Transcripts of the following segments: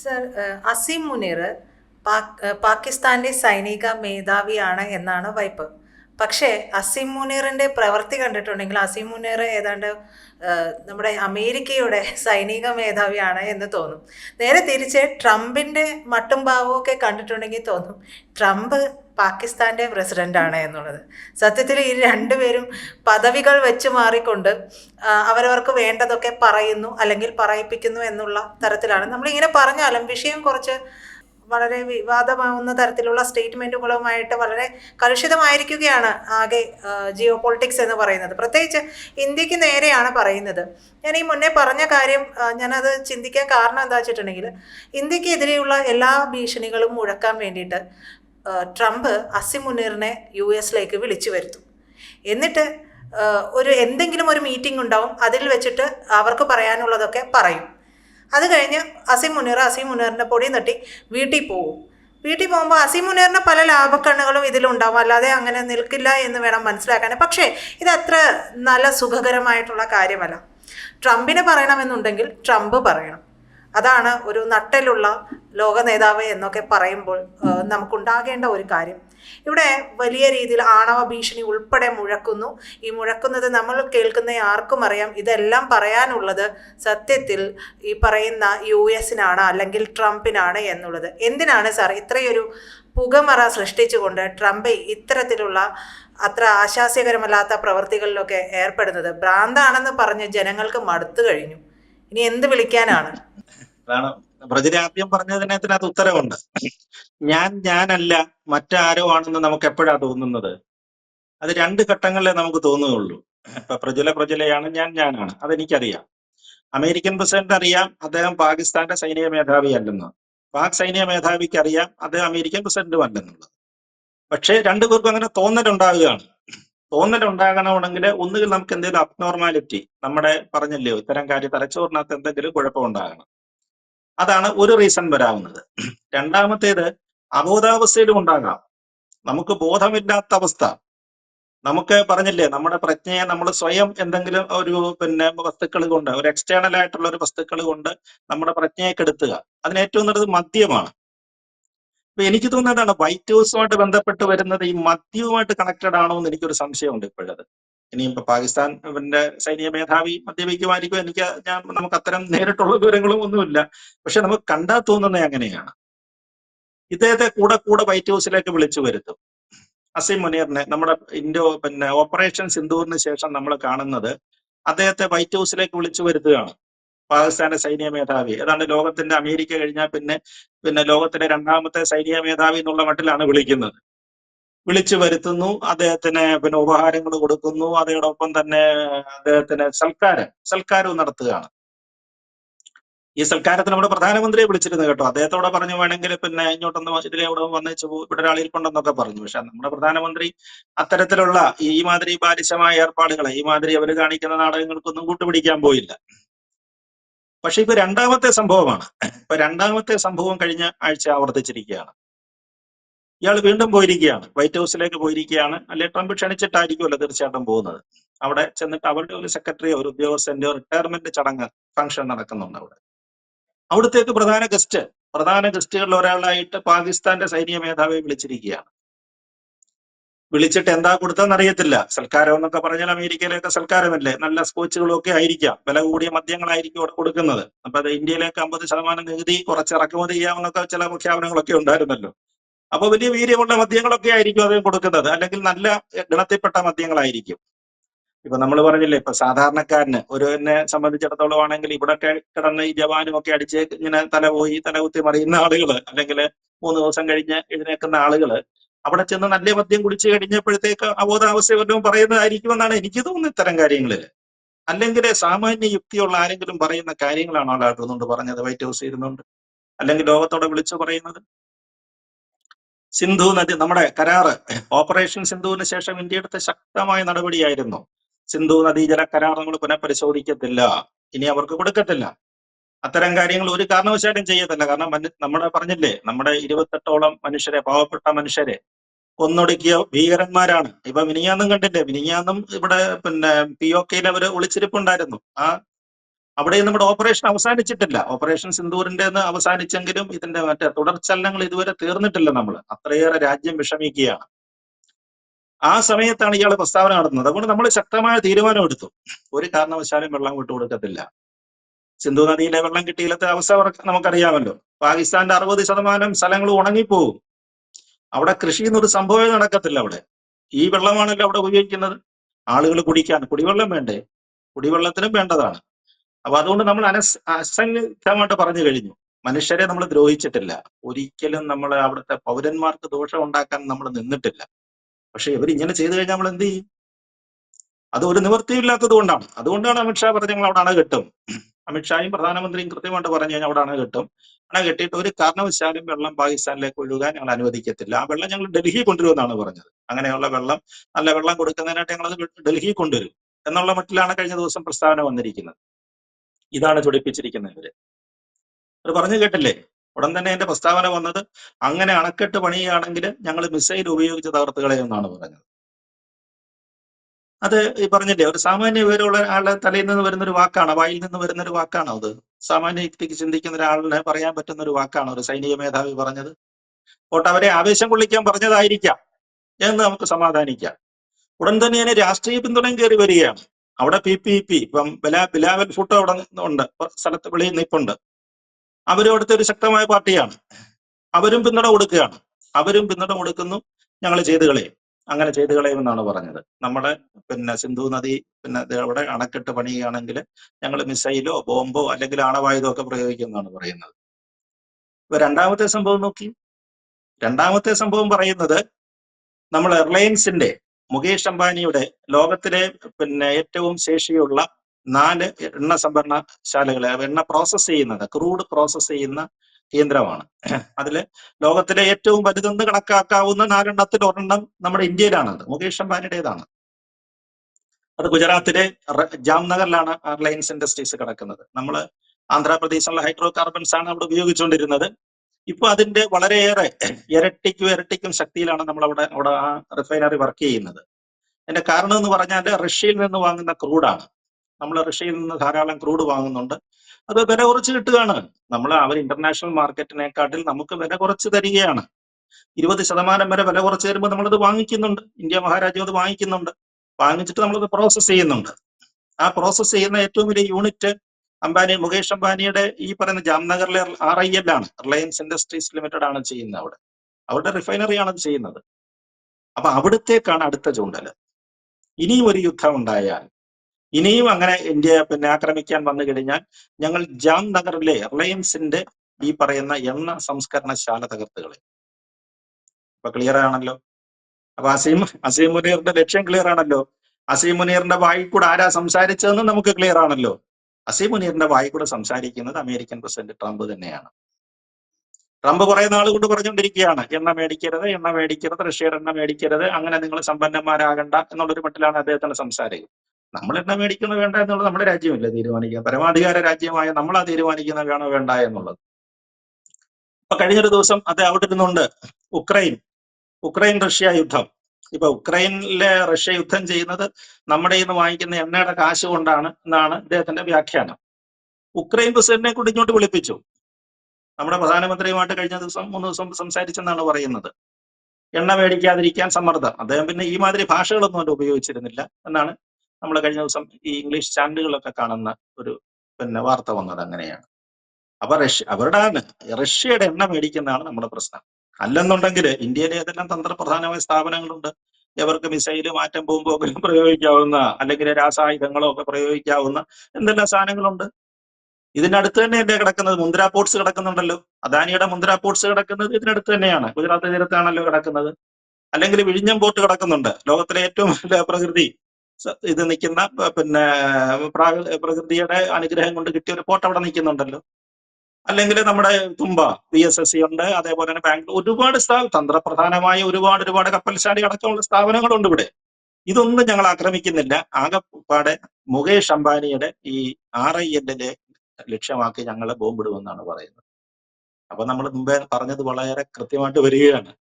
Sir Azeem Muneer പാകിസ്ഥാന്റെ സൈനിക മേധാവിയാണ് എന്നാണ് വൈപ്പ്. പക്ഷേ അസീം മുനീറിന്റെ പ്രവൃത്തി കണ്ടിട്ടുണ്ടെങ്കിൽ അസീം മുനീർ ഏതാണ്ട് നമ്മുടെ അമേരിക്കയുടെ സൈനിക മേധാവിയാണ് എന്ന് തോന്നും. നേരെ തിരിച്ച് ട്രംപിന്റെ മട്ടും ഭാവമൊക്കെ കണ്ടിട്ടുണ്ടെങ്കിൽ തോന്നും ട്രംപ് പാകിസ്ഥാന്റെ പ്രസിഡന്റാണ് എന്നുള്ളത്. സത്യത്തിൽ ഈ രണ്ടുപേരും പദവികൾ വെച്ച് മാറിക്കൊണ്ട് അവരവർക്ക് വേണ്ടതൊക്കെ പറയുന്നു അല്ലെങ്കിൽ പറയിപ്പിക്കുന്നു എന്നുള്ള തരത്തിലാണ്. നമ്മളിങ്ങനെ പറഞ്ഞാലും വിഷയം കുറച്ച് വളരെ വിവാദമാവുന്ന തരത്തിലുള്ള സ്റ്റേറ്റ്മെന്റുകളുമായിട്ട് വളരെ കലുഷിതമായിരിക്കുകയാണ് ആകെ ജിയോ പൊളിറ്റിക്സ് എന്ന് പറയുന്നത്. പ്രത്യേകിച്ച് ഇന്ത്യയ്ക്ക് നേരെയാണ് പറയുന്നത്. ഞാൻ ഈ മുന്നേ പറഞ്ഞ കാര്യം ഞാനത് ചിന്തിക്കാൻ കാരണം എന്താ വെച്ചിട്ടുണ്ടെങ്കിൽ ഇന്ത്യക്കെതിരെയുള്ള എല്ലാ ഭീഷണികളും മുഴക്കാൻ വേണ്ടിയിട്ട് ട്രംപ് അസിം മുനീറിനെ യു എസിലേക്ക് വിളിച്ചു വരുത്തും. എന്നിട്ട് ഒരു എന്തെങ്കിലും ഒരു മീറ്റിംഗ് ഉണ്ടാവും അതിൽ വെച്ചിട്ട് അവർക്ക് പറയാനുള്ളതൊക്കെ പറയും. അത് കഴിഞ്ഞ് അസീം മുനീർ അസീം മുനീറിന്റെ പൊടി തട്ടി വീട്ടിൽ പോകും. വീട്ടിൽ പോകുമ്പോൾ അസീം മുനീറിന് പല ലാഭക്കണ്ണുകളും ഇതിലുണ്ടാവും. അല്ലാതെ അങ്ങനെ നിൽക്കില്ല എന്ന് വേണം മനസ്സിലാക്കാൻ. പക്ഷേ ഇത് അത്ര നല്ല സുഖകരമായിട്ടുള്ള കാര്യമല്ല. ട്രംപിനെ പറയണമെന്നുണ്ടെങ്കിൽ ട്രംപ് പറയണം. അതാണ് ഒരു നട്ടലുള്ള ലോക നേതാവ് എന്നൊക്കെ പറയുമ്പോൾ നമുക്കുണ്ടാകേണ്ട ഒരു കാര്യം. ഇവിടെ വലിയ രീതിയിൽ ആണവ ഭീഷണി ഉൾപ്പെടെ മുഴക്കുന്നു. ഈ മുഴക്കുന്നത് നമ്മൾ കേൾക്കുന്ന ആർക്കും അറിയാം. ഇതെല്ലാം പറയാനുള്ളത് സത്യത്തിൽ ഈ പറയുന്ന യു എസിനാണ് അല്ലെങ്കിൽ ട്രംപിനാണ് എന്നുള്ളത്. എന്തിനാണ് സാർ ഇത്രയൊരു പുകമറ സൃഷ്ടിച്ചുകൊണ്ട് ട്രംപ് ഇത്തരത്തിലുള്ള അത്ര ആശാസ്യകരമല്ലാത്ത പ്രവൃത്തികളിലൊക്കെ ഏർപ്പെടുന്നത്. ഭ്രാന്താണെന്ന് പറഞ്ഞ് ജനങ്ങൾക്ക് മടുത്തു കഴിഞ്ഞു. ഇനി എന്ത് വിളിക്കാനാണ്? ബ്രജിൽ ആദ്യം പറഞ്ഞതിനകത്തിനകത്ത് ഉത്തരവുണ്ട്. ഞാൻ ഞാനല്ല മറ്റാരോ ആണെന്ന് നമുക്ക് എപ്പോഴാ തോന്നുന്നത്? അത് രണ്ട് ഘട്ടങ്ങളിലേ നമുക്ക് തോന്നുകയുള്ളൂ. ഇപ്പൊ പ്രജല പ്രജലയാണ് ഞാൻ ഞാനാണ്. അതെനിക്കറിയാം. അമേരിക്കൻ പ്രസിഡന്റ് അറിയാം അദ്ദേഹം പാകിസ്ഥാന്റെ സൈനിക മേധാവി അല്ലെന്ന്. പാക് സൈനിക മേധാവിക്ക് അറിയാം അദ്ദേഹം അമേരിക്കൻ പ്രസിഡന്റും അല്ലെന്നുള്ളത്. പക്ഷേ രണ്ടുപേർക്കും അങ്ങനെ തോന്നലുണ്ടാകുകയാണ് തോന്നലുണ്ടാകണമെങ്കിൽ ഒന്നുകിൽ നമുക്ക് എന്തെങ്കിലും അബ്നോർമാലിറ്റി നമ്മുടെ പറഞ്ഞല്ലോ ഇത്തരം കാര്യം തലച്ചോറിനകത്ത് എന്തെങ്കിലും കുഴപ്പമുണ്ടാകണം. അതാണ് ഒരു റീസൺ വരാവുന്നത്. രണ്ടാമത്തേത് അബോധാവസ്ഥയിലും ഉണ്ടാകാം. നമുക്ക് ബോധമില്ലാത്ത അവസ്ഥ. നമുക്ക് പറഞ്ഞില്ലേ നമ്മുടെ പ്രജ്ഞയെ നമ്മൾ സ്വയം എന്തെങ്കിലും ഒരു പിന്നെ വസ്തുക്കൾ കൊണ്ട് ഒരു എക്സ്റ്റേണൽ ആയിട്ടുള്ള ഒരു വസ്തുക്കൾ കൊണ്ട് നമ്മുടെ പ്രജ്ഞയെ കെടുത്തുക. അതിന് ഏറ്റവും നല്ലത് മദ്യമാണ്. അപ്പൊ എനിക്ക് തോന്നുന്നതാണ് വൈറ്റ് ഹൗസുമായിട്ട് ബന്ധപ്പെട്ട് വരുന്നത് ഈ മദ്യവുമായിട്ട് കണക്റ്റഡ് ആണോ എന്ന് എനിക്കൊരു സംശയമുണ്ട് ഇപ്പോഴത്. ഇനിയും ഇപ്പൊ പാകിസ്ഥാൻ പിന്നെ സൈനിക മേധാവി മദ്യപിക്കുമായിരിക്കും എനിക്ക് ഞാൻ നമുക്ക് അത്തരം നേരിട്ടുള്ള വിവരങ്ങളും ഒന്നുമില്ല. പക്ഷെ നമുക്ക് കണ്ടാ തോന്നുന്നത് അങ്ങനെയാണ്. ഇദ്ദേഹത്തെ കൂടെ കൂടെ വൈറ്റ് ഹൗസിലേക്ക് വിളിച്ചു വരുത്തും. അസീം മുനീറിനെ നമ്മുടെ ഇന്ത്യ പിന്നെ ഓപ്പറേഷൻ സിന്ധൂറിന് ശേഷം നമ്മൾ കാണുന്നത് അദ്ദേഹത്തെ വൈറ്റ് ഹൗസിലേക്ക് വിളിച്ചു വരുത്തുകയാണ്. പാകിസ്ഥാന്റെ സൈനിക മേധാവി. ഏതാണ്ട് ലോകത്തിന്റെ അമേരിക്ക കഴിഞ്ഞാൽ പിന്നെ പിന്നെ ലോകത്തിലെ രണ്ടാമത്തെ സൈനിക മേധാവി എന്നുള്ള മട്ടിലാണ് വിളിക്കുന്നത്. വിളിച്ചു വരുത്തുന്നു. അദ്ദേഹത്തിന് പിന്നെ ഉപഹാരങ്ങൾ കൊടുക്കുന്നു. അതോടൊപ്പം തന്നെ അദ്ദേഹത്തിന് സൽക്കാരം സൽക്കാരവും നടത്തുകയാണ്. ഈ സൽക്കാരത്തിന് നമ്മുടെ പ്രധാനമന്ത്രിയെ വിളിച്ചിരുന്നു കേട്ടോ. അദ്ദേഹത്തോടെ പറഞ്ഞു വേണമെങ്കിൽ പിന്നെ ഇങ്ങോട്ടൊന്ന് ഇതിലെ അവിടെ വന്നേച്ചു ഇവിടെ ഒരാളിൽ കൊണ്ടെന്നൊക്കെ പറഞ്ഞു. പക്ഷെ നമ്മുടെ പ്രധാനമന്ത്രി അത്തരത്തിലുള്ള ഈ മാതിരി ബാലിശമായ ഏർപ്പാടുകളെ ഈ മാതിരി അവർ കാണിക്കുന്ന നാടകങ്ങൾക്കൊന്നും കൂട്ടുപിടിക്കാൻ പോയില്ല. പക്ഷെ ഇപ്പൊ രണ്ടാമത്തെ സംഭവമാണ്. ഇപ്പൊ രണ്ടാമത്തെ സംഭവം കഴിഞ്ഞ ആഴ്ച ആവർത്തിച്ചിരിക്കുകയാണ്. ഇയാൾ വീണ്ടും പോയിരിക്കുകയാണ്. വൈറ്റ് ഹൗസിലേക്ക് പോയിരിക്കുകയാണ്. അല്ലെ ട്രംപ് ക്ഷണിച്ചിട്ടായിരിക്കുമല്ലോ തീർച്ചയായിട്ടും പോകുന്നത്? അവിടെ ചെന്നിട്ട് അവരുടെ ഒരു സെക്രട്ടറി ഒരു ഉദ്യോഗസ്ഥന്റെ റിട്ടയർമെന്റ് ചടങ്ങ് ഫംഗ്ഷൻ നടക്കുന്നുണ്ട് അവിടെ. അവിടത്തേക്ക് പ്രധാന ഗസ്റ്റ് പ്രധാന ഗസ്റ്റുകളിൽ ഒരാളായിട്ട് പാകിസ്ഥാന്റെ സൈനിക മേധാവിയെ വിളിച്ചിരിക്കുകയാണ്. വിളിച്ചിട്ട് എന്താ കൊടുത്തതെന്ന് അറിയത്തില്ല. സൽക്കാരം എന്നൊക്കെ പറഞ്ഞാൽ അമേരിക്കയിലൊക്കെ സൽക്കാരമല്ലേ? നല്ല സ്കോച്ചുകളൊക്കെ ആയിരിക്കാം. വില കൂടിയ മദ്യങ്ങളായിരിക്കും അവിടെ കൊടുക്കുന്നത്. അപ്പൊ അത് ഇന്ത്യയിലേക്ക് അമ്പത് ശതമാനം നികുതി കുറച്ച് ഇറക്കുമതി ചെയ്യാമെന്നൊക്കെ ചില പ്രഖ്യാപനങ്ങളൊക്കെ ഉണ്ടായിരുന്നല്ലോ. അപ്പൊ വലിയ വീര്യമുള്ള മദ്യങ്ങളൊക്കെ ആയിരിക്കും അദ്ദേഹം കൊടുക്കുന്നത്. അല്ലെങ്കിൽ നല്ല ഗണത്തിൽപ്പെട്ട മദ്യങ്ങളായിരിക്കും. ഇപ്പൊ നമ്മൾ പറഞ്ഞില്ലേ ഇപ്പൊ സാധാരണക്കാരന് ഒരു എന്നെ സംബന്ധിച്ചിടത്തോളം ആണെങ്കിൽ ഇവിടൊക്കെ കിടന്ന് ഈ ജവാനും ഒക്കെ അടിച്ച് ഇങ്ങനെ തല പോയി തല കുത്തി മറിയുന്ന ആളുകൾ അല്ലെങ്കിൽ മൂന്ന് ദിവസം കഴിഞ്ഞ് എഴുന്നേക്കുന്ന ആളുകൾ അവിടെ ചെന്ന് നല്ല മദ്യം കുടിച്ച് കഴിഞ്ഞപ്പോഴത്തേക്ക് അബോധാവസ്ഥ വല്ലതും പറയുന്നതായിരിക്കും എന്നാണ് എനിക്ക് തോന്നുന്നത് ഇത്തരം കാര്യങ്ങളിൽ അല്ലെങ്കിൽ സാമാന്യ യുക്തിയുള്ള ആരെങ്കിലും പറയുന്ന കാര്യങ്ങളാണോ ആളാട്ടുന്നുണ്ട് പറഞ്ഞത് വൈറ്റ് ഹൗസ് ഇരുന്നുണ്ട് അല്ലെങ്കിൽ ലോകത്തോടെ വിളിച്ചു പറയുന്നത്. സിന്ധു നദി നമ്മുടെ കരാറ്. ഓപ്പറേഷൻ സിന്ധുവിന് ശേഷം ഇന്ത്യ എടുത്ത ശക്തമായ നടപടിയായിരുന്നു. സിന്ധു നദീജല കരാർ നമ്മൾ പുനഃപരിശോധിക്കത്തില്ല. ഇനി അവർക്ക് കൊടുക്കത്തില്ല. അത്തരം കാര്യങ്ങൾ ഒരു കാരണവശാലും ചെയ്യത്തില്ല. കാരണം നമ്മുടെ പറഞ്ഞില്ലേ നമ്മുടെ ഇരുപത്തെട്ടോളം മനുഷ്യരെ പാവപ്പെട്ട മനുഷ്യരെ കൊന്നൊടുക്കിയ ഭീകരന്മാരാണ്. ഇപ്പൊ മിനിഞ്ഞാന്നും കണ്ടില്ലേ? മിനിഞ്ഞാന്നും ഇവിടെ പിന്നെ പി ഒ കെയിൽ അവർ ഒളിച്ചിരിപ്പുണ്ടായിരുന്നു. ആ അവിടെ നമ്മുടെ ഓപ്പറേഷൻ അവസാനിച്ചിട്ടില്ല. ഓപ്പറേഷൻ സിന്ദൂറിന്റെ അവസാനിച്ചെങ്കിലും ഇതിന്റെ മറ്റേ തുടർചലനങ്ങൾ ഇതുവരെ തീർന്നിട്ടില്ല നമ്മൾ അത്രയേറെ രാജ്യം വിഷമിക്കുകയാണ്. ആ സമയത്താണ് ഇയാൾ പ്രസ്താവന നടത്തുന്നത് അതുകൊണ്ട് നമ്മൾ ശക്തമായ തീരുമാനം എടുത്തു ഒരു കാരണവശാലും വെള്ളം വിട്ടു കൊടുക്കത്തില്ല. സിന്ധു നദിയിലെ വെള്ളം കിട്ടിയില്ലത്തെ അവസ്ഥ നമുക്കറിയാമല്ലോ. പാകിസ്ഥാന്റെ അറുപത് ശതമാനം സ്ഥലങ്ങൾ ഉണങ്ങിപ്പോകും. അവിടെ കൃഷി എന്നൊരു സംഭവമേ നടക്കത്തില്ല അവിടെ. ഈ വെള്ളമാണല്ലോ അവിടെ ഉപയോഗിക്കുന്നത്. ആളുകൾ കുടിക്കാൻ കുടിവെള്ളം വേണ്ടേ? കുടിവെള്ളത്തിനും വേണ്ടതാണ്. അപ്പൊ അതുകൊണ്ട് നമ്മൾ അനസ് അസംഗമായിട്ട് പറഞ്ഞു കഴിഞ്ഞു. മനുഷ്യരെ നമ്മൾ ദ്രോഹിച്ചിട്ടില്ല. ഒരിക്കലും നമ്മൾ അവിടുത്തെ പൗരന്മാർക്ക് ദോഷം ഉണ്ടാക്കാൻ നമ്മൾ നിന്നിട്ടില്ല. പക്ഷെ ഇങ്ങനെ ചെയ്തു കഴിഞ്ഞാൽ നമ്മൾ എന്ത് ചെയ്യും? അത് ഒരു നിവൃത്തിയില്ലാത്തത് കൊണ്ടാണ്. അതുകൊണ്ടാണ് അമിത്ഷാ പറഞ്ഞ ഞങ്ങൾ അവിടെ അണ കെട്ടും. അമിത്ഷായും പ്രധാനമന്ത്രിയും കൃത്യമായിട്ട് പറഞ്ഞു കഴിഞ്ഞാൽ അവിടെ അണ കെട്ടും. അണ കെട്ടിയിട്ട് ഒരു കാരണവശാലും വെള്ളം പാകിസ്ഥാനിലേക്ക് ഒഴുകാൻ ഞങ്ങൾ അനുവദിക്കത്തില്ല. ആ വെള്ളം ഞങ്ങൾ ഡൽഹി കൊണ്ടുവരുമെന്നാണ് പറഞ്ഞത്. അങ്ങനെയുള്ള വെള്ളം നല്ല വെള്ളം കൊടുക്കുന്നതിനായിട്ട് ഞങ്ങൾ അത് ഡൽഹി കൊണ്ടുവരും. എന്നുള്ള മട്ടിലാണ് കഴിഞ്ഞ ദിവസം പ്രസ്താവന വന്നിരിക്കുന്നത്. ഇതാണ് ചൊടിപ്പിച്ചിരിക്കുന്നത് ഇവർ. അത് പറഞ്ഞു കേട്ടില്ലേ? ഉടൻ തന്നെ എന്റെ പ്രസ്താവന വന്നത് അങ്ങനെ അണക്കെട്ട് പണിയുകയാണെങ്കിൽ ഞങ്ങൾ മിസൈൽ ഉപയോഗിച്ച് തകർത്തുകളെ എന്നാണ് പറഞ്ഞത്. അത് ഈ പറഞ്ഞില്ലേ ഒരു സാമാന്യ വിവരമുള്ള ആളുടെ തലയിൽ നിന്ന് വരുന്ന ഒരു വാക്കാണ്? വായിൽ നിന്ന് വരുന്ന ഒരു വാക്കാണോ അത്? സാമാന്യ വ്യക്തിക്ക് ചിന്തിക്കുന്ന ഒരാളിനെ പറയാൻ പറ്റുന്ന ഒരു വാക്കാണോ? ഒരു സൈനിക മേധാവി പറഞ്ഞത്? പോട്ടെ അവരെ ആവേശം കൊള്ളിക്കാൻ പറഞ്ഞതായിരിക്കാം എന്ന് നമുക്ക് സമാധാനിക്കാം. ഉടൻ തന്നെ അതിന് രാഷ്ട്രീയ പിന്തുണയും കയറി വരികയാണ്. അവിടെ പി പി പി ഇപ്പം ബിലാ ബിലാവൽ ഫുട്ടോ അവിടെ ഉണ്ട് സ്ഥലത്ത് വെളിയിൽ നിൽപ്പുണ്ട്. അവരും അവിടുത്തെ ഒരു ശക്തമായ പാർട്ടിയാണ്. അവരും പിന്തുണ കൊടുക്കുകയാണ്. അവരും പിന്തുണ കൊടുക്കുന്നു. ഞങ്ങൾ ചെയ്തു കളയും. അങ്ങനെ ചെയ്തു കളയുമെന്നാണ് പറഞ്ഞത്. നമ്മുടെ പിന്നെ സിന്ധു നദി പിന്നെ അവിടെ അണക്കെട്ട് പണിയുകയാണെങ്കിൽ ഞങ്ങൾ മിസൈലോ ബോംബോ അല്ലെങ്കിൽ ആണവായുധോ ഒക്കെ പ്രയോഗിക്കുമെന്നാണ് പറയുന്നത്. ഇപ്പൊ രണ്ടാമത്തെ സംഭവം നോക്കി. രണ്ടാമത്തെ സംഭവം പറയുന്നത് നമ്മൾ എയർലൈൻസിന്റെ മുകേഷ് അംബാനിയുടെ ലോകത്തിലെ പിന്നെ ഏറ്റവും ശേഷിയുള്ള നാല് എണ്ണ സംഭരണശാലകളെ എണ്ണ പ്രോസസ് ചെയ്യുന്നത് ക്രൂഡ് പ്രോസസ് ചെയ്യുന്ന കേന്ദ്രമാണ്. അതിൽ ലോകത്തിലെ ഏറ്റവും വലുതെന്ന് കണക്കാക്കാവുന്ന നാലെണ്ണത്തിൽ ഒരെണ്ണം നമ്മുടെ ഇന്ത്യയിലാണത് മുകേഷ് അംബാനിയുടേതാണ്. അത് ഗുജറാത്തിലെ ജാംനഗറിലാണ് റിലയൻസ് ഇൻഡസ്ട്രീസ് കിടക്കുന്നത്. നമ്മൾ ആന്ധ്രാപ്രദേശിലുള്ള ഹൈഡ്രോ കാർബൺസ് ആണ് അവിടെ ഉപയോഗിച്ചുകൊണ്ടിരുന്നത്. ഇപ്പൊ അതിന്റെ വളരെയേറെ ഇരട്ടിക്കും ഇരട്ടിക്കും ശക്തിയിലാണ് നമ്മൾ അവിടെ അവിടെ ആ റിഫൈനറി വർക്ക് ചെയ്യുന്നത്. അതിന്റെ കാരണം എന്ന് പറഞ്ഞാൽ റഷ്യയിൽ നിന്ന് വാങ്ങുന്ന ക്രൂഡാണ് നമ്മൾ റഷ്യയിൽ നിന്ന് ധാരാളം ക്രൂഡ് വാങ്ങുന്നുണ്ട്. അത് വില കുറച്ച് കിട്ടുകയാണ്. നമ്മൾ അവർ ഇന്റർനാഷണൽ മാർക്കറ്റിനെക്കാട്ടിൽ നമുക്ക് വില കുറച്ച് തരികയാണ്. ഇരുപത് ശതമാനം വരെ വില കുറച്ച് തരുമ്പോൾ നമ്മളത് വാങ്ങിക്കുന്നുണ്ട്. ഇന്ത്യ മഹാരാജ്യം അത് വാങ്ങിക്കുന്നുണ്ട്. വാങ്ങിച്ചിട്ട് നമ്മളത് പ്രോസസ്സ് ചെയ്യുന്നുണ്ട്. ആ പ്രോസസ്സ് ചെയ്യുന്ന ഏറ്റവും വലിയ യൂണിറ്റ് അംബാനി മുകേഷ് അംബാനിയുടെ ഈ പറയുന്ന ജാംനഗറിലെ ആർ ഐ എൽ ആണ്. റിലയൻസ് ഇൻഡസ്ട്രീസ് ലിമിറ്റഡ് ആണ് ചെയ്യുന്നത് അവിടെ. അവരുടെ റിഫൈനറി ആണ് ചെയ്യുന്നത്. അപ്പൊ അവിടത്തേക്കാണ് അടുത്ത ചൂണ്ടൽ ഇനിയും ഒരു യുദ്ധം ഉണ്ടായാൽ ഇനിയും അങ്ങനെ ഇന്ത്യ പിന്നെ ആക്രമിക്കാൻ വന്നു കഴിഞ്ഞാൽ ഞങ്ങൾ ജാംനഗറിലെ റിലയൻസിന്റെ ഈ പറയുന്ന എണ്ണ സംസ്കരണശാല തകർത്തുകളെ. അപ്പൊ ക്ലിയർ ആണല്ലോ? അപ്പൊ അസീം അസീം മുനീറിന്റെ ലക്ഷ്യം ക്ലിയർ ആണല്ലോ? അസീം മുനീറിന്റെ വായിൽ കൂടെ ആരാ സംസാരിച്ചതെന്ന് നമുക്ക് ക്ലിയർ ആണല്ലോ? അസീം മുനീറിന്റെ വായി കൂടെ സംസാരിക്കുന്നത് അമേരിക്കൻ പ്രസിഡന്റ് ട്രംപ് തന്നെയാണ്. ട്രംപ് കുറെ നാൾ കൊണ്ട് പറഞ്ഞുകൊണ്ടിരിക്കുകയാണ് എണ്ണ മേടിക്കരുത് എണ്ണ മേടിക്കരുത് റഷ്യയുടെ എണ്ണ മേടിക്കരുത് അങ്ങനെ നിങ്ങൾ സമ്പന്നന്മാരാകണ്ട എന്നുള്ളൊരു മട്ടിലാണ് അദ്ദേഹത്തിന്റെ സംസാരം. നമ്മൾ എണ്ണ മേടിക്കുന്നത് വേണ്ട എന്നുള്ളത് നമ്മുടെ രാജ്യമല്ല തീരുമാനിക്കുക? പരമാധികാര രാജ്യമായ നമ്മളാ തീരുമാനിക്കുന്നത് വേണോ വേണ്ട എന്നുള്ളത്? അപ്പൊ കഴിഞ്ഞൊരു ദിവസം അത് അവിടെ ഇരുന്നുകൊണ്ട് ഉക്രൈൻ ഉക്രൈൻ റഷ്യ യുദ്ധം. ഇപ്പൊ ഉക്രൈനിലെ റഷ്യ യുദ്ധം ചെയ്യുന്നത് നമ്മുടെ ഇന്ന് വാങ്ങിക്കുന്ന എണ്ണയുടെ കാശ് കൊണ്ടാണ് എന്നാണ് ഇദ്ദേഹത്തിന്റെ വ്യാഖ്യാനം. ഉക്രൈൻ പ്രസിഡന്റിനെ കൂടി ഇങ്ങോട്ട് വിളിപ്പിച്ചു. നമ്മുടെ പ്രധാനമന്ത്രിയുമായിട്ട് കഴിഞ്ഞ ദിവസം മൂന്ന് ദിവസം സംസാരിച്ചെന്നാണ് പറയുന്നത്. എണ്ണ മേടിക്കാതിരിക്കാൻ സമ്മർദ്ദം. അദ്ദേഹം പിന്നെ ഈ മാതിരി ഭാഷകളൊന്നും അവിടെ ഉപയോഗിച്ചിരുന്നില്ല എന്നാണ് നമ്മൾ കഴിഞ്ഞ ദിവസം ഈ ഇംഗ്ലീഷ് ചാനലുകളൊക്കെ കാണുന്ന ഒരു പിന്നെ വാർത്ത വന്നത് അങ്ങനെയാണ്. അപ്പൊ റഷ്യ അവരുടെ റഷ്യയുടെ എണ്ണ മേടിക്കുന്നതാണ് നമ്മുടെ പ്രശ്നം. അല്ലെന്നുണ്ടെങ്കിൽ ഇന്ത്യയിലെ ഏതെല്ലാം തന്ത്രപ്രധാനമായ സ്ഥാപനങ്ങളുണ്ട്? ഇവർക്ക് മിസൈൽ മാറ്റം ബോംബോ ഒക്കെ പ്രയോഗിക്കാവുന്ന അല്ലെങ്കിൽ രാസായുധങ്ങളോ ഒക്കെ പ്രയോഗിക്കാവുന്ന എന്തെല്ലാം സാധനങ്ങളുണ്ട്? ഇതിനടുത്ത് തന്നെയല്ലേ കിടക്കുന്നത്? മുന്ദ്ര പോർട്സ് കിടക്കുന്നുണ്ടല്ലോ. അദാനിയുടെ മുന്ദ്ര പോർട്സ് കിടക്കുന്നത് ഇതിനടുത്ത് തന്നെയാണ്. ഗുജറാത്ത് തീരത്താണല്ലോ കിടക്കുന്നത്. അല്ലെങ്കിൽ വിഴിഞ്ഞം പോർട്ട് കിടക്കുന്നുണ്ട്. ലോകത്തിലെ ഏറ്റവും വലിയ പ്രകൃതി. ഇത് നിൽക്കുന്ന പിന്നെ പ്രകൃതിയുടെ അനുഗ്രഹം കൊണ്ട് കിട്ടിയ ഒരു പോർട്ട് അവിടെ നിൽക്കുന്നുണ്ടല്ലോ. അല്ലെങ്കിൽ നമ്മുടെ Thumba P S S C ഉണ്ട് അതേപോലെ തന്നെ ബാംഗ്ലൂർ. ഒരുപാട് സ്ഥാപ തന്ത്രപ്രധാനമായ ഒരുപാട് ഒരുപാട് കപ്പൽശാലി അടക്കമുള്ള സ്ഥാപനങ്ങളുണ്ട് ഇവിടെ. ഇതൊന്നും ഞങ്ങൾ ആക്രമിക്കുന്നില്ല. ആകെപ്പാടെ മുകേഷ് അംബാനിയുടെ ഈ ആർ ഐ എല്ലിന്റെ ലക്ഷ്യമാക്കി ഞങ്ങൾ ബോംബിടുമെന്നാണ് പറയുന്നത്. അപ്പൊ നമ്മൾ മുമ്പേ പറഞ്ഞത് വളരെ കൃത്യമായിട്ട് വരികയാണ്.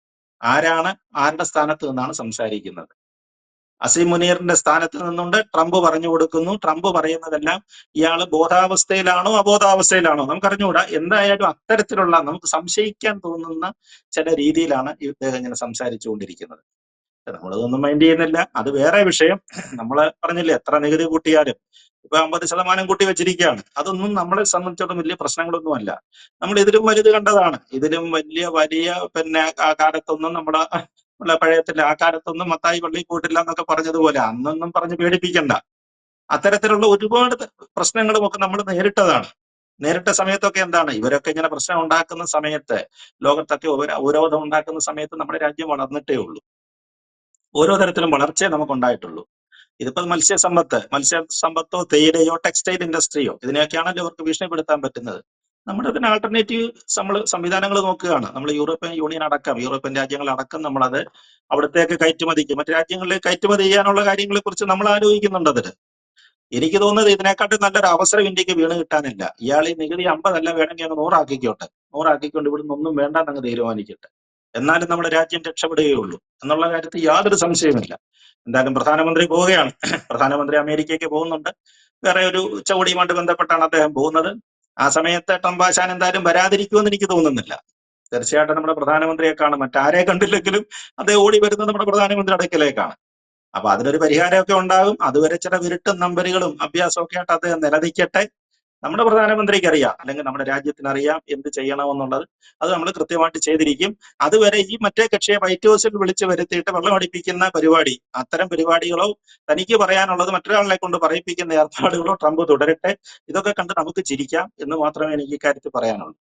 ആരാണ് ആരുടെ സ്ഥാനത്ത് നിന്നാണ് സംസാരിക്കുന്നത്? അസീം മുനീറിന്റെ സ്ഥാനത്ത് നിന്നുകൊണ്ട് ട്രംപ് പറഞ്ഞു കൊടുക്കുന്നു. ട്രംപ് പറയുന്നതെല്ലാം ഇയാൾ ബോധാവസ്ഥയിലാണോ അബോധാവസ്ഥയിലാണോ? നമുക്ക് അറിഞ്ഞുകൂടാ എന്തായാലും അത്തരത്തിലുള്ള നമുക്ക് സംശയിക്കാൻ തോന്നുന്ന ചില രീതിയിലാണ് ഇദ്ദേഹം ഇങ്ങനെ സംസാരിച്ചുകൊണ്ടിരിക്കുന്നത്. നമ്മളിതൊന്നും മൈൻഡ് ചെയ്യുന്നില്ല. അത് വേറെ വിഷയം. നമ്മൾ പറഞ്ഞില്ലേ എത്ര നികുതി കൂട്ടിയാലും ഇപ്പൊ അമ്പത് ശതമാനം കൂട്ടി വെച്ചിരിക്കുകയാണ്. അതൊന്നും നമ്മളെ സംബന്ധിച്ചിടത്തോളം വലിയ പ്രശ്നങ്ങളൊന്നുമല്ല. നമ്മൾ ഇതിലും വലുത് കണ്ടതാണ്. ഇതിലും വലിയ വലിയ പിന്നെ ആ കാലത്തൊന്നും നമ്മുടെ നമ്മളെ പഴയത്തിന്റെ ആ കാലത്തൊന്നും മത്തായി പള്ളി പോയിട്ടില്ല എന്നൊക്കെ പറഞ്ഞതുപോലെ അന്നൊന്നും പറഞ്ഞ് പേടിപ്പിക്കണ്ട. അത്തരത്തിലുള്ള ഒരുപാട് പ്രശ്നങ്ങളും ഒക്കെ നമ്മൾ നേരിട്ടതാണ്. നേരിട്ട സമയത്തൊക്കെ എന്താണ്? ഇവരൊക്കെ ഇങ്ങനെ പ്രശ്നം ഉണ്ടാക്കുന്ന സമയത്ത് ലോകത്തൊക്കെ ഉപര- ഉപരോധം ഉണ്ടാക്കുന്ന സമയത്ത് നമ്മുടെ രാജ്യം വളർന്നിട്ടേ ഉള്ളൂ. ഓരോ തരത്തിലും വളർച്ചയെ നമുക്ക് ഉണ്ടായിട്ടുള്ളൂ ഇതിപ്പോ മത്സ്യസമ്പത്ത് മത്സ്യസമ്പത്തോ തേയിലയോ ടെക്സ്റ്റൈൽ ഇൻഡസ്ട്രിയോ ഇതിനെയൊക്കെയാണല്ലോ അവർക്ക് ഭീഷണിപ്പെടുത്താൻ പറ്റുന്നത്. നമ്മുടെ അതിന് ആൾട്ടർനേറ്റീവ് നമ്മൾ സംവിധാനങ്ങൾ നോക്കുകയാണ്. നമ്മൾ യൂറോപ്യൻ യൂണിയൻ അടക്കം യൂറോപ്യൻ രാജ്യങ്ങൾ അടക്കം നമ്മളത് അവിടത്തേക്ക് കയറ്റുമതിക്ക്. മറ്റു രാജ്യങ്ങളിലേക്ക് കയറ്റുമതി ചെയ്യാനുള്ള കാര്യങ്ങളെ കുറിച്ച് നമ്മൾ ആലോചിക്കുന്നുണ്ട് അതിന് എനിക്ക് തോന്നുന്നത് ഇതിനെക്കാട്ടും നല്ലൊരു അവസരം ഇന്ത്യയ്ക്ക് വീണ് കിട്ടാനില്ല. ഇയാൾ ഈ നികുതി അമ്പതല്ല വേണമെങ്കിൽ അങ്ങ് നൂറാക്കിക്കോട്ടെ. നൂറാക്കിക്കൊണ്ട് ഇവിടുന്ന് ഒന്നും വേണ്ടെന്ന് അങ്ങ് തീരുമാനിക്കട്ടെ. എന്നാലും നമ്മുടെ രാജ്യം രക്ഷപ്പെടുകയുള്ളൂ എന്നുള്ള കാര്യത്തിൽ യാതൊരു സംശയമില്ല എന്തായാലും പ്രധാനമന്ത്രി പോവുകയാണ്. പ്രധാനമന്ത്രി അമേരിക്കയ്ക്ക് പോകുന്നുണ്ട്. വേറെ ഒരു ഉച്ചകോടിയുമായിട്ട് ബന്ധപ്പെട്ടാണ് അദ്ദേഹം പോകുന്നത്. ആ സമയത്ത് ടംബാശാൻ എന്തായാലും വരാതിരിക്കുമെന്ന് എനിക്ക് തോന്നുന്നില്ല. തീർച്ചയായിട്ടും നമ്മുടെ പ്രധാനമന്ത്രിയെ കാണും. മറ്റാരെ കണ്ടില്ലെങ്കിലും അദ്ദേഹം ഓടി വരുന്നത് നമ്മുടെ പ്രധാനമന്ത്രി അടുക്കലേക്കാണ് അപ്പൊ അതിനൊരു പരിഹാരമൊക്കെ ഉണ്ടാകും. അതുവരെ ചില വിരുട്ടും നമ്പറുകളും അഭ്യാസവും ഒക്കെ ആയിട്ട് അദ്ദേഹം നിലനിൽക്കട്ടെ. നമ്മുടെ പ്രധാനമന്ത്രിക്ക് അറിയാം അല്ലെങ്കിൽ നമ്മുടെ രാജ്യത്തിന് അറിയാം എന്ത് ചെയ്യണമെന്നുള്ളത്. അത് നമ്മൾ കൃത്യമായിട്ട് ചെയ്തിരിക്കും. അതുവരെ ഈ മറ്റേ കക്ഷിയെ വൈറ്റ് ഹൗസിൽ വിളിച്ച് വരുത്തിയിട്ട് വെള്ളം അടിപ്പിക്കുന്ന പരിപാടി അത്തരം പരിപാടികളോ തനിക്ക് പറയാനുള്ളത് മറ്റൊരാളിനെ കൊണ്ട് പറയിപ്പിക്കുന്ന ഏർപ്പാടുകളോ ട്രംപ് തുടരട്ടെ ഇതൊക്കെ കണ്ട് നമുക്ക് ചിരിക്കാം എന്ന് മാത്രമേ എനിക്ക് ഇക്കാര്യത്തിൽ പറയാനുള്ളൂ.